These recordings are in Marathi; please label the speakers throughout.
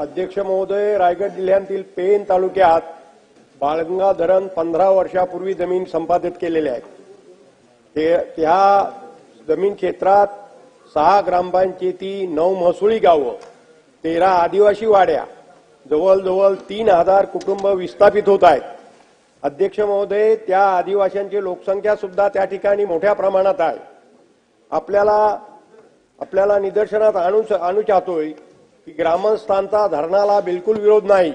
Speaker 1: अध्यक्ष महोदय रायगड जिल्ह्यातील पेन तालुक्यात बाळगंगा धरण पंधरा वर्षापूर्वी जमीन संपादित केलेले आहे. ते त्या जमीन क्षेत्रात सहा ग्रामपंचायती नऊ महसुली गावं तेरा आदिवासी वाड्या जवळजवळ तीन हजार कुटुंब विस्थापित होत आहेत. अध्यक्ष महोदय त्या आदिवासींची लोकसंख्या सुद्धा त्या ठिकाणी मोठ्या प्रमाणात आहे. आपल्याला आपल्याला निदर्शनात आणू आणू चाहतोय की ग्रामस्थांचा धरणाला बिलकुल विरोध नाही.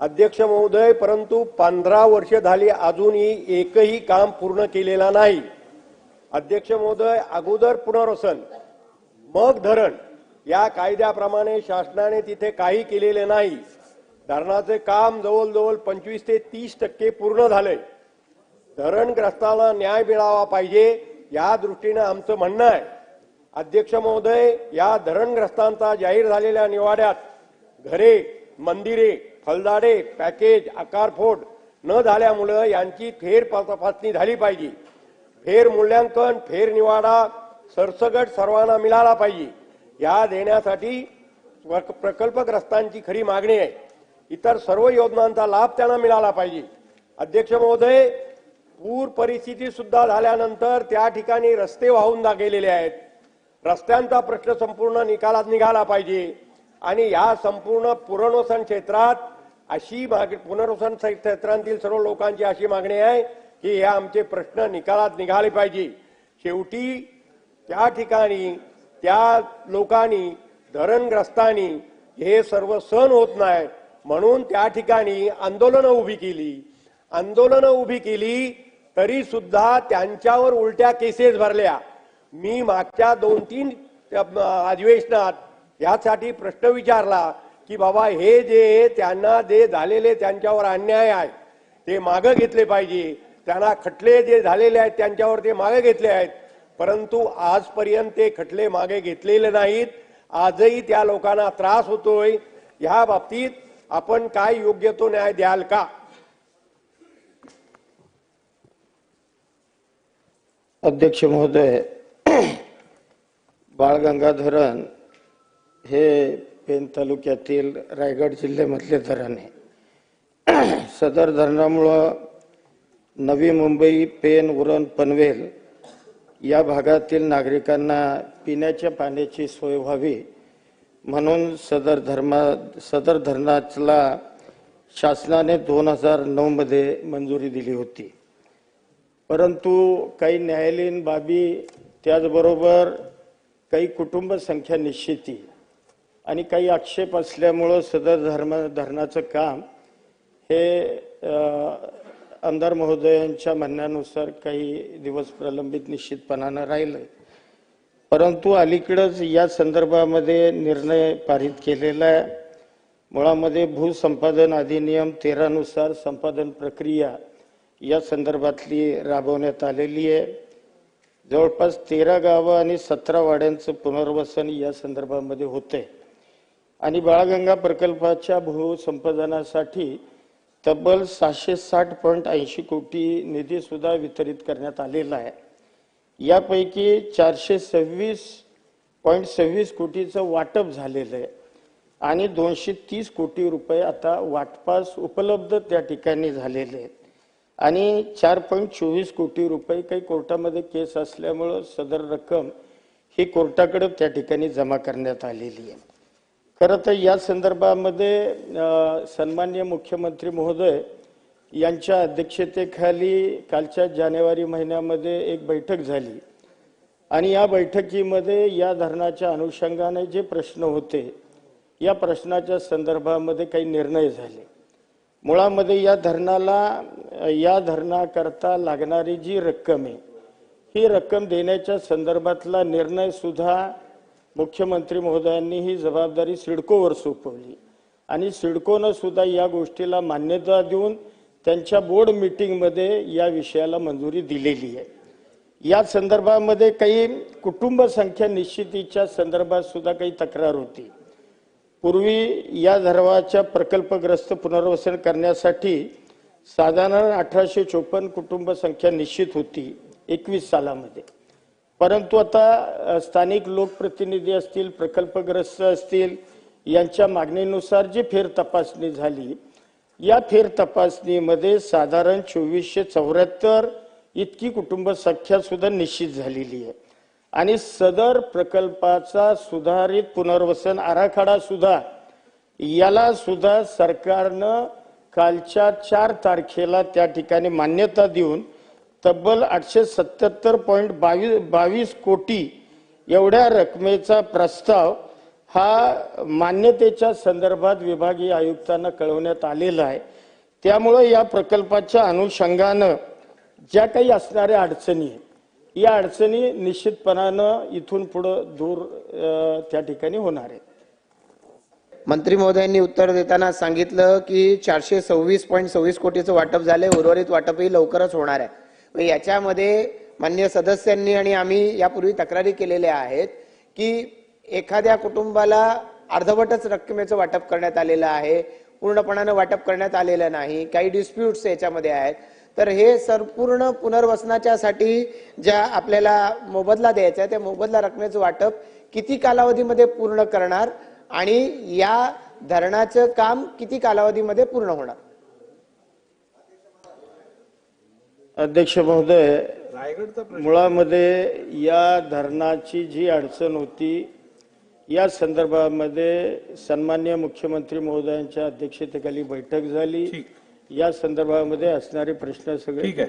Speaker 1: अध्यक्ष महोदय परंतु पंधरा वर्ष झाली अजूनही एकही काम पूर्ण केलेला नाही. अध्यक्ष महोदय अगोदर पुनर्वसन मग धरण या कायद्याप्रमाणे शासनाने तिथे काही केलेले नाही. धरणाचे काम जवळजवळ पंचवीस ते तीस टक्के पूर्ण झाले. धरणग्रस्ताला न्याय मिळावा पाहिजे या दृष्टीनं आमचं म्हणणं आहे. अध्यक्ष महोदय या धरणग्रस्तांचा जाहीर झालेल्या निवाड्यात घरे मंदिरे फलदाडे पॅकेज आकारफोड न झाल्यामुळं यांची फेर तपासणी झाली पाहिजे. फेर मूल्यांकन फेर निवाडा सरसगट सर्वांना मिळाला पाहिजे. या देण्यासाठी प्रकल्पग्रस्तांची खरी मागणी आहे. इतर सर्व योजनांचा लाभ त्यांना मिळाला पाहिजे. अध्यक्ष महोदय पूर परिस्थिती सुद्धा झाल्यानंतर त्या ठिकाणी रस्ते वाहून गेलेले आहेत. रस्त्यांचा प्रश्न संपूर्ण निकालात निघाला पाहिजे. आणि या संपूर्ण पुनर्वसन क्षेत्रात अशी मागणी पुनर्वसन क्षेत्रांतील सर्व लोकांची अशी मागणी आहे की हे आमचे प्रश्न निकालात निघाले पाहिजे. शेवटी त्या ठिकाणी त्या लोकांनी धरणग्रस्तांनी हे सर्व सण होत नाही. म्हणून त्या ठिकाणी आंदोलनं उभी केली. आंदोलनं उभी केली तरी सुद्धा त्यांच्यावर उलट्या केसेस भरल्या. मी मागच्या दोन तीन अधिवेशनात यासाठी प्रश्न विचारला की बाबा हे जे त्यांना जे झालेले त्यांच्यावर अन्याय आहे ते मागं घेतले पाहिजे. त्यांना खटले जे झालेले आहेत त्यांच्यावर ते मागे घेतले आहेत. परंतु आजपर्यंत ते खटले मागे घेतलेले नाहीत. आजही त्या लोकांना त्रास होतोय. ह्या बाबतीत आपण काय योग्य तो न्याय द्याल का?
Speaker 2: अध्यक्ष महोदय बाळगंगा धरण हे पेन तालुक्यातील रायगड जिल्ह्यामधले धरण आहे. सदर धरणामुळं नवी मुंबई पेन उरण पनवेल या भागातील नागरिकांना पिण्याच्या पाण्याची सोय व्हावी म्हणून सदर धर्मा सदर धरणाला शासनाने दोन हजार नऊमध्ये मंजुरी दिली होती. परंतु काही न्यायालयीन बाबी त्याचबरोबर काही कुटुंब संख्या निश्चिती आणि काही आक्षेप असल्यामुळं सदर धर्म धरणाचं काम हे आमदार महोदयांच्या म्हणण्यानुसार काही दिवस प्रलंबित निश्चितपणानं राहिलं परंतु अलीकडंच या संदर्भामध्ये निर्णय पारित केलेला आहे. मुळामध्ये भूसंपादन अधिनियम तेरानुसार संपादन प्रक्रिया या संदर्भातली राबवण्यात आलेली आहे. जवळपास तेरा गावं आणि सतरा वाड्यांचं पुनर्वसन या संदर्भामध्ये होते आणि बाळगंगा प्रकल्पाच्या भूसंपादनासाठी तब्बल सहाशे साठ पॉईंट ऐंशी कोटी निधी सुद्धा वितरित करण्यात आलेला आहे. यापैकी चारशे सव्वीस पॉईंट सव्वीस कोटीचं वाटप झालेलं आहे. आणि दोनशे तीस कोटी रुपये आता वाटपास उपलब्ध त्या ठिकाणी झालेले आहेत. आणि चार पॉईंट चोवीस कोटी रुपये काही कोर्टामध्ये केस असल्यामुळं सदर रक्कम ही कोर्टाकडे त्या ठिकाणी जमा करण्यात आलेली आहे. खरं तर या संदर्भामध्ये सन्मान्य मुख्यमंत्री महोदय यांच्या अध्यक्षतेखाली कालच्या जानेवारी महिन्यामध्ये एक बैठक झाली. आणि या बैठकीमध्ये या धरणाच्या अनुषंगाने जे प्रश्न होते या प्रश्नाच्या संदर्भामध्ये काही निर्णय झाले. मुळामध्ये या धरणाला या धरणाकरता लागणारी जी रक्कम आहे ही रक्कम देण्याच्या संदर्भातला निर्णय सुद्धा मुख्यमंत्री महोदयांनी ही जबाबदारी सिडकोवर सोपवली. आणि सिडकोनं सुद्धा या गोष्टीला मान्यता देऊन त्यांच्या बोर्ड मीटिंगमध्ये या विषयाला मंजुरी दिलेली आहे. या संदर्भामध्ये काही कुटुंब संख्या निश्चितीच्या संदर्भात सुद्धा काही तक्रार होती. पूर्वी या धर्माच्या प्रकल्पग्रस्त पुनर्वसन करण्यासाठी साधारण अठराशे चोपन्न कुटुंब संख्या निश्चित होती एकवीस सालामध्ये. परंतु आता स्थानिक लोकप्रतिनिधी असतील प्रकल्पग्रस्त असतील यांच्या मागणीनुसार जी फेर तपासणी झाली या फेर तपासणीमध्ये साधारण चोवीसशे चौऱ्याहत्तर इतकी कुटुंब संख्या सुद्धा निश्चित झालेली आहे. आणि सदर प्रकल्पाचा सुधारित पुनर्वसन आराखडा सुद्धा याला सुद्धा सरकारनं कालच्या चार तारखेला त्या ठिकाणी मान्यता देऊन तब्बल आठशे सत्याहत्तर पॉईंट बावीस बावीस कोटी एवढ्या रकमेचा प्रस्ताव हा मान्यतेच्या संदर्भात विभागीय आयुक्तांना कळवण्यात आलेला आहे. त्यामुळं या प्रकल्पाच्या अनुषंगानं ज्या काही असणाऱ्या अडचणी आहेत, या अडचणी निश्चितपणानं इथून पुढं दूर त्या ठिकाणी होणार आहेत.
Speaker 3: मंत्री महोदयांनी उत्तर देताना सांगितलं की चारशे सव्वीस पॉईंट सव्वीस कोटीचं वाटप झालंय उर्वरित वाटपही लवकरच होणार आहे. याच्यामध्ये मान्य सदस्यांनी आणि आम्ही यापूर्वी तक्रारी केलेल्या आहेत की एखाद्या कुटुंबाला अर्धवटच रकमेचं वाटप करण्यात आलेलं आहे पूर्णपणानं वाटप करण्यात आलेलं नाही काही डिस्प्यूट्स याच्यामध्ये आहेत. तर हे संपूर्ण पुनर्वसनाच्यासाठी ज्या आपल्याला मोबदला द्यायचा आहे त्या मोबदला रकमेचं वाटप किती कालावधीमध्ये पूर्ण करणार आणि या धरणाचं काम किती कालावधीमध्ये पूर्ण होणार?
Speaker 2: अध्यक्ष महोदय मुळामध्ये या धरणाची जी अडचण होती या संदर्भामध्ये सन्मान्य मुख्यमंत्री महोदयांच्या अध्यक्षतेखाली बैठक झाली. या संदर्भामध्ये असणारे प्रश्न सगळे
Speaker 4: ठीक आहे.